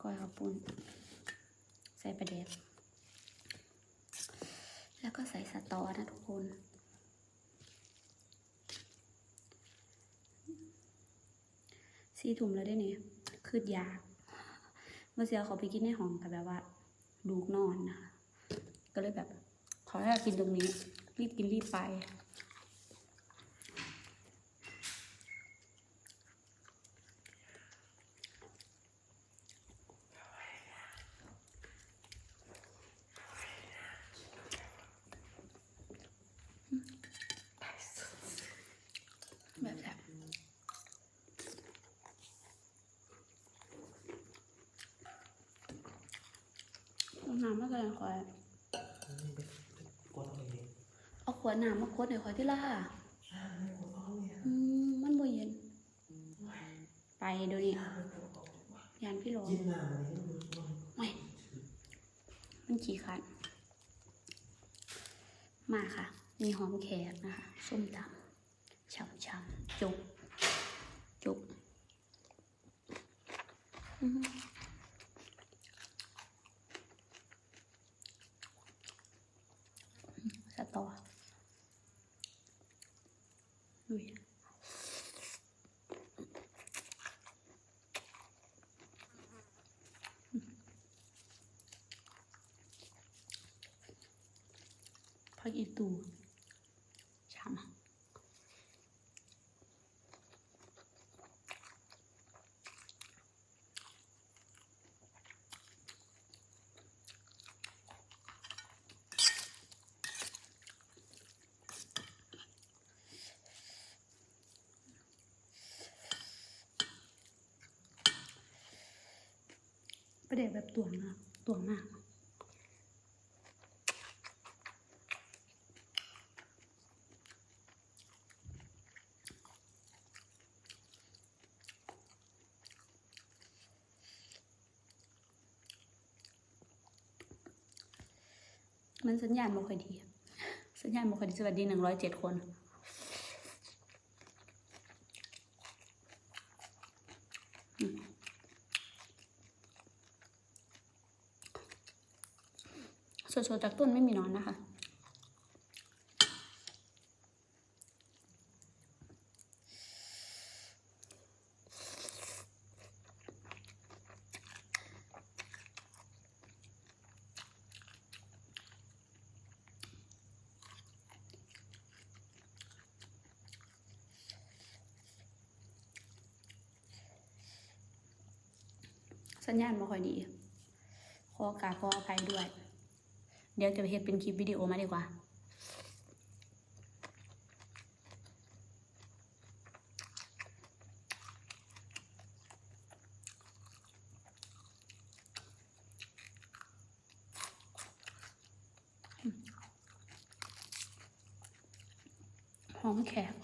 ก้อยข้าวปุ้น ใส่ประเด็ดแล้วก็ใส่สตอนะทุกคนซีถุมแล้วได้เนี่ยคืดยากเมื่อเสียเขาไปกินในห้องกับแบบว่าลูกนอนนะคะ ก็เลยแบบขอให้เรากินตรงนี้ รีบกินรีบไป แบบแบบเอาน้ำมาใส่คอยกดเอาเองเอาขวดน้ำมาคดหน่อยคอยที่ล่าอ่าไม่กดเอาเนี่ยอืมมันบ่เย็น ไปเดี๋ยวนี้ยานพี่หลงกินน้ำอะไรไม่รู้ว่าไม่มันขี้ขันมาค่ะ มีหอมแขกนะคะส้มตำช่ำๆจุกจุกอื้อหือสตออุ้ยพักอีตูช่ำ ประเด็นแบบตัวงมากตวมากมันสัญญาณบ่ค่อยดี สัญญาณบ่ค่อยดี สวัสดีหนึ่งร้อยเจ็ดคน สดๆจากต้นไม่มีนอนนะคะ สัญญาณไม่ค่อยดีขอโอกราบขออภัยด้วย เดี๋ยวจะไปเฮ็ดเป็นคลิปวิดีโอมาดีกว่า หอมแขก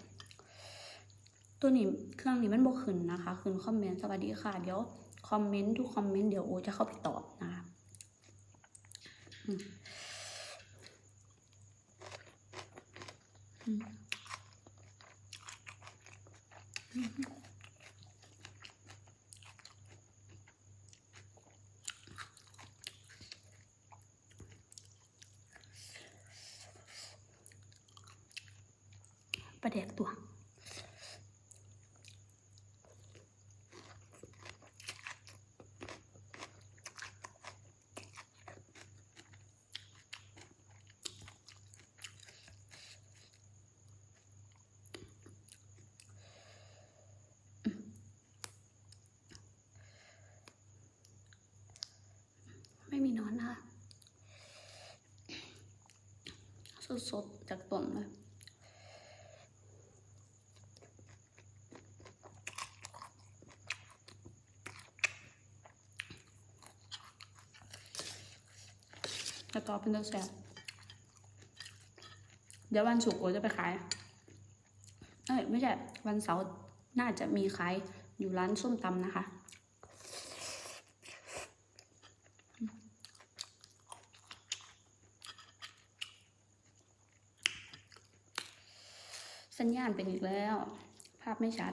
ตัวนี้เครื่องนี้มันบกขึ้นนะคะขึ้นคอมเมนต์สวัสดีค่ะ เดี๋ยวคอมเมนต์ทุกคอมเมนต์เดี๋ยวโอจะเข้าไปตอบนะคะอืมอืมอืม ประเด็กตัว ไม่มีนอนนะคะ สดๆจากต้นเลยแล้วก็เป็นตัวแสบเดี๋ยววันศุกร์โอจะไปขาย เอ้ยไม่ใช่วันเสาร์น่าจะมีขายอยู่ร้านส้มตำนะคะ ญญาณเป็นอีกแล้ว ภาพไม่ชัด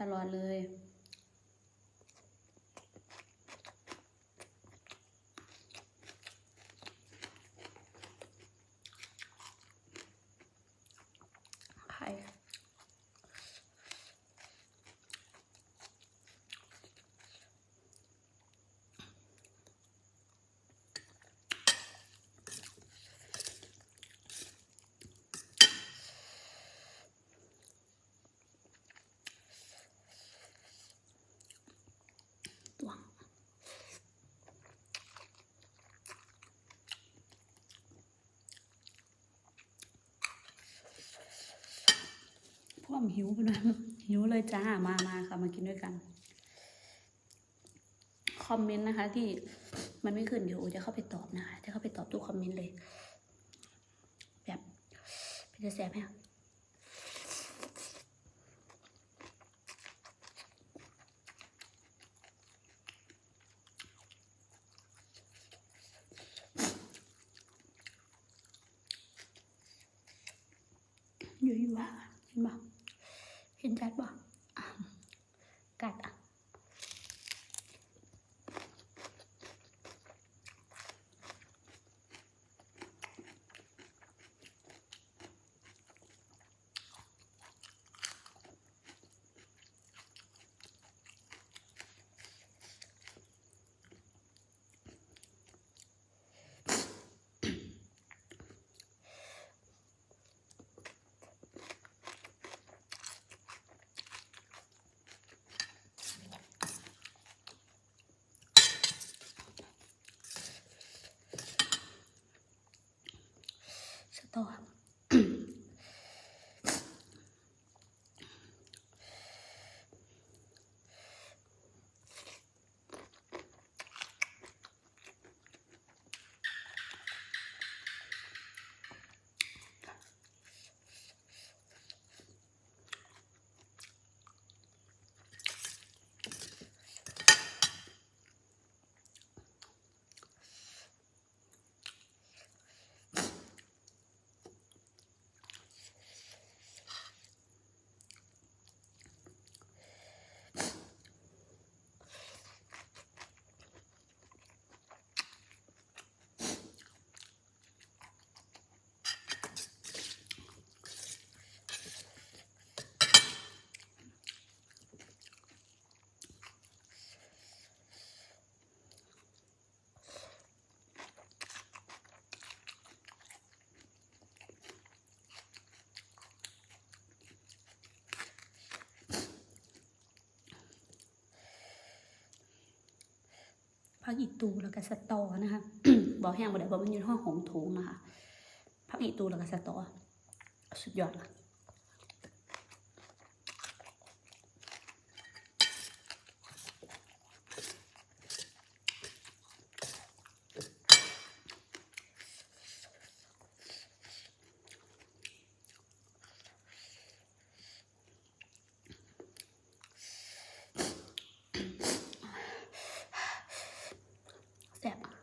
ตลอดเลย ไข่ ความหิวไปหน่อยหิวเลยจ้ามามาค่ะ มากินด้วยกัน คอมเมนต์นะคะ ที่มันไม่ขึ้นเดี๋ยวจะเข้าไปตอบนะคะ จะเข้าไปตอบทุกคอมเมนต์เลย แบบเป็นจะแสบไหมอะอยู่อยู่อะเห็นปะ เห็นชัดป พักอีตูแล้วก็สตอนะคะบอกแห้งบ่ได้บอกมันอยู่ในห้องของถุงนะคะพักอีตูแล้วก็สตอ สุดยอดค่ะแซ่บอะอ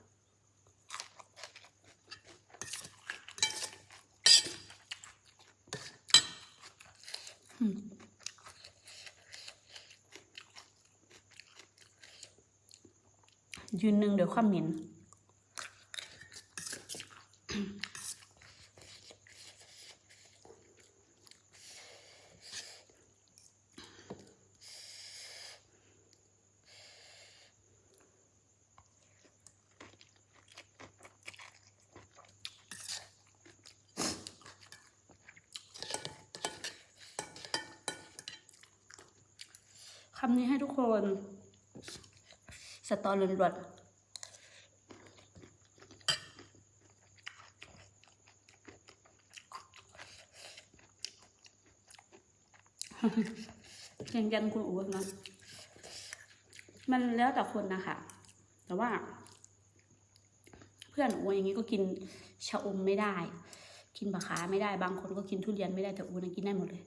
ืม ยืนหนึ่งเดี๋ยวความเหม็น คำนี้ให้ทุกคน สตอร์ล้วนๆเพียงกันคุณอู๋นะมันแล้วแต่คนนะคะ แต่ว่า เพื่อนอู๋อย่างนี้ก็กินชะอมไม่ได้ กินบะขาไม่ได้ บางคนก็กินทุเรียนไม่ได้แต่อู๋นั้นกินได้หมดเลย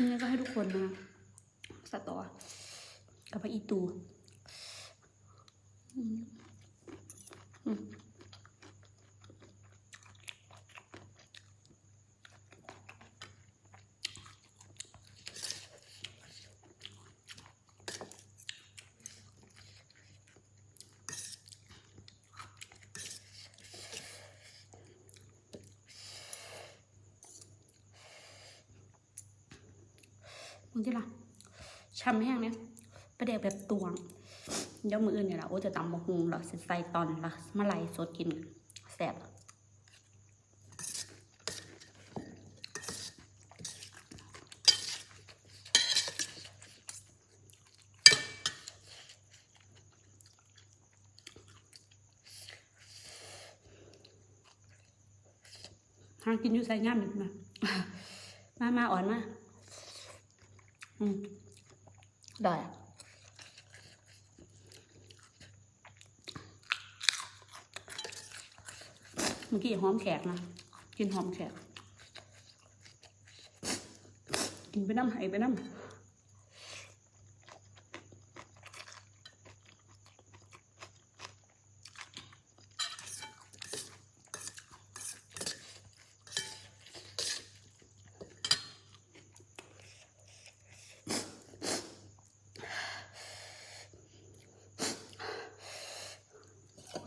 คำนี้ก็ให้ทุกคนนะสตอกับไปอีตู มึที่ละชำแห้งเนี่ยประเดี๋ยวแบบตวงเดี๋ยวมืออื่นเนี่ยละโอ้จะตำบะฮุงเหรอใส่ตอนละมะไหลสดกินแสบทากินอยู่ใส่ง่ามนี่มา มา มาอ่อนมา อืมได้เมื่อกี้หอมแขกนะ กินหอมแขก กินไปน้ำไหไปน้ำ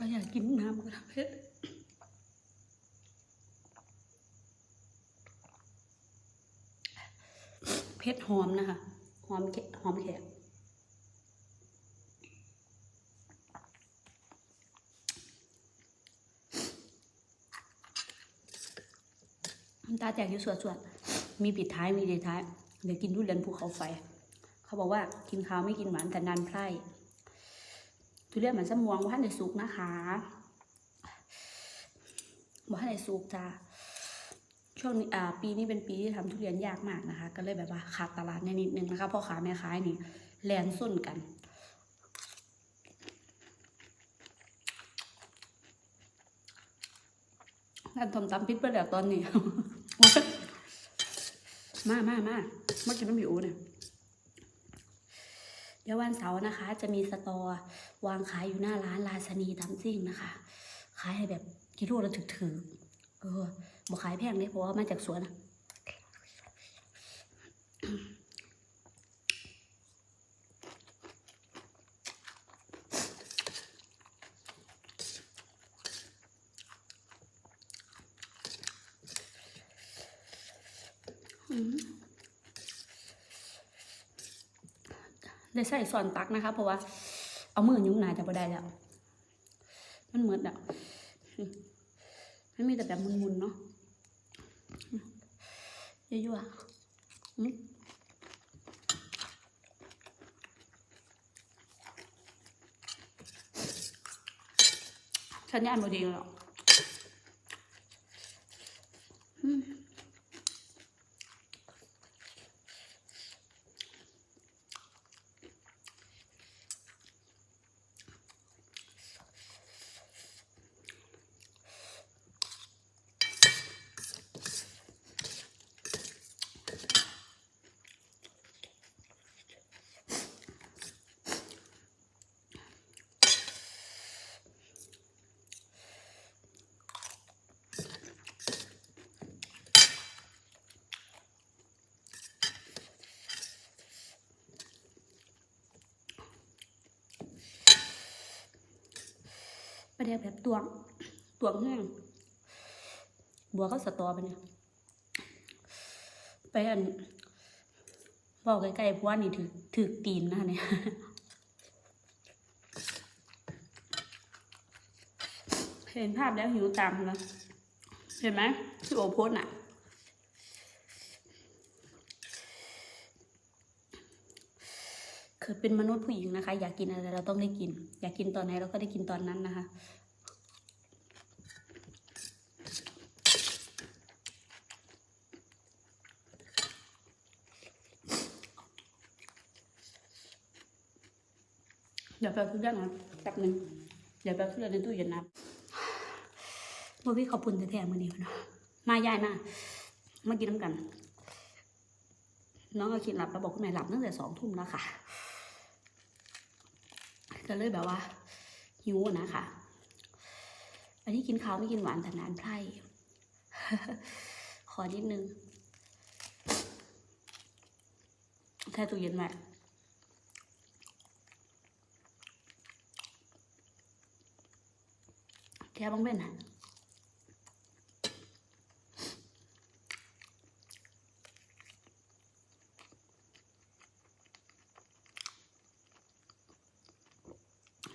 ก็อยากกินน้ำกระเพชรเพชรหอมนะคะ หอมแขหอมแขกตาแจกอยู่สวดสวดๆมีปิดท้ายมีเดท้าย เดี๋ยวกินทุเรียนภูเขาไฟ เขาบอกว่ากินข้าวไม่กินหวานแต่นานไพร่ ทุเรียนมันสมวงว่าในสุกนะคะว่าในสุกจ้าช่วงนี้อ่าปีนี้เป็นปีที่ทำทุเรียนยากมากนะคะ ก็เลยแบบว่าขาดตลาดในนิดนึงนะคะพ่อค้าแม่ค้านี่แลนส้นกัน นั่นทำตามพิษไปแล้วตอนนี้ มามามามากินน้ำผิวเนี่ย ดี๋ยววันเสาร์นะคะ จะมีสตอวางขายอยู่หน้าร้านลาสนีดัมซิ่งนะคะ ขายให้แบบกิโลละถึกถือเออบอกขายแพงเลยเพราะว่ามาจากสวน ได้ใส่ส่วนตักนะคะ เพราะว่า เอามือยุ่งหนาจะบ่ได้แล้ว มันเหมือนอะมันมีแต่แบบมุนๆเนาะยั่วๆฉันย่านโมดลหรอกอืม ประเดี๋ยวแบบตวงตวงแห้งบัวก็สตอไปเนี่ยไปอันบอกใกล้ๆเพราะว่านี่ถือถือตีนนะเนี่ยเห็นภาพแล้วหิวตามแล้วเห็นไหมที่โอโพสน่ะ คือเป็นมนุษย์ผู้หญิงนะคะ อยากกินอะไรเราต้องได้กิน อยากกินตอนไหนเราก็ได้กินตอนนั้นนะคะ เดี๋ยวแป๊บทุกอย่างนะแป๊บหนึงเดี๋ยวแป๊บทุกอย่างในตู้เย็นนะบอวี่ขอบคุณแท้ๆมือนี้เนาะมายายมามากินน้ำกัน น้องก็คิดหลับแล้วบอกคุณแม่หลับตั้งแต่สองทุ่มแล้วค่ะ ก็เลยแบบว่าหิวนะคะอันนี้กินข้าวไม่กินหวานแต่นานไพร่ขอนิดนึงแค่ตู้เย็นไว้แค่บ้างเป็นอะ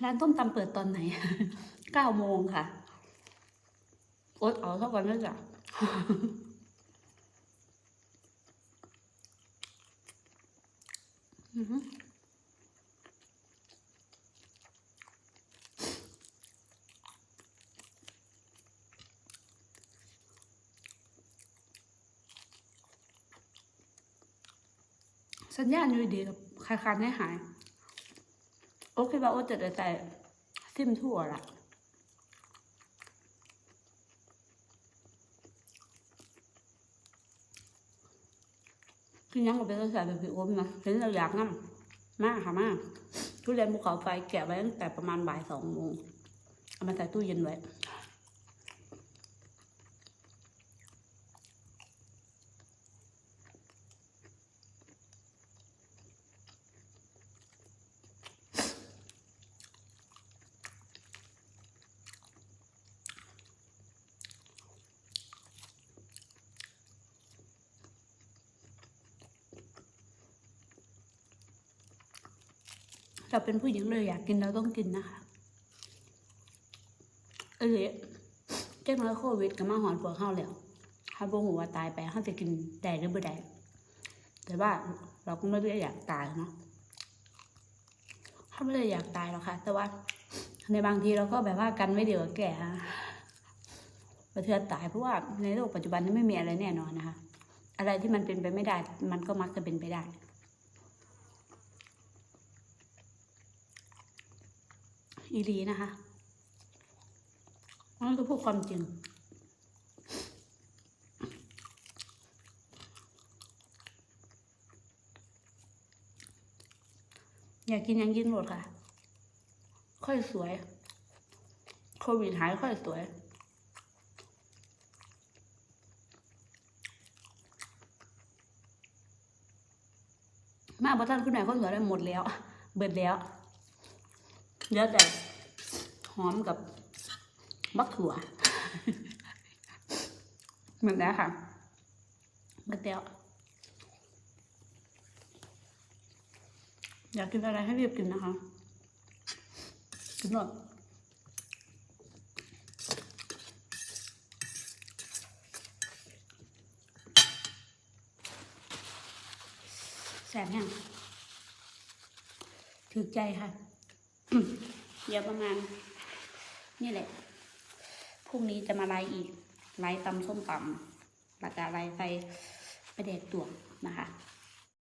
ร้านต้มตำเปิดตอนไหนเก้าโมงค่ะอดเอาเท่ากันนึงจ้ะสัญญาณอยู่ดีกับคลายๆให้หาย โอเคว่าโอจะได้ใส่ซิมถั่วละคือยังก็เป็นภาษาแบบพี่โอมนะเห็นเราอยากนั่มากค่ะมากทุเรียนภูเขาไฟแกะไว้ตั้งแต่ประมาณบ่ายสองโมงเอามาใส่ตู้เย็นไว้ เราเป็นผู้หญิงเลยอยากกินเราต้องกินนะคะเออเจ้าน้อยโควิดก็มาหอนพวกเข้าแล้วถ้าพวกหัวตายไปเขาจะกินได้หรือไม่ได้แต่ว่าเราก็ไม่ได้อยากตายเนาะเขาไม่ได้อยากตายหรอกค่ะ แต่ว่าในบางทีเราก็แบบว่ากันไม่เดี๋ยวแก่ประเทือนตายเพราะว่าในโลกปัจจุบันนี้ไม่มีอะไรแน่นอนนะคะ อะไรที่มันเป็นไปไม่ได้ มันก็มักจะเป็นไปได้ อีรีนะคะนั่นก็พูดความจริงอยากกินยังกินหมดค่ะ ค่อยสวย โควิดหายค่อยสวย มาพระท่านคุณนายคนสวยได้หมดแล้ว เบิดแล้ว เหลือแต่หอมกับบักถั่วเหมือนแล้วค่ะหมดแล้วอยากกินอะไรให้รีบกินนะคะ กินหมดแสบยังถือใจค่ะ เดี๋ยวประมาณ นี่แหละพรุ่งนี้จะมาไล่อีกไล่ตำส้มตำแล้วก็ไรใส่ประเด็ดตัวนะคะ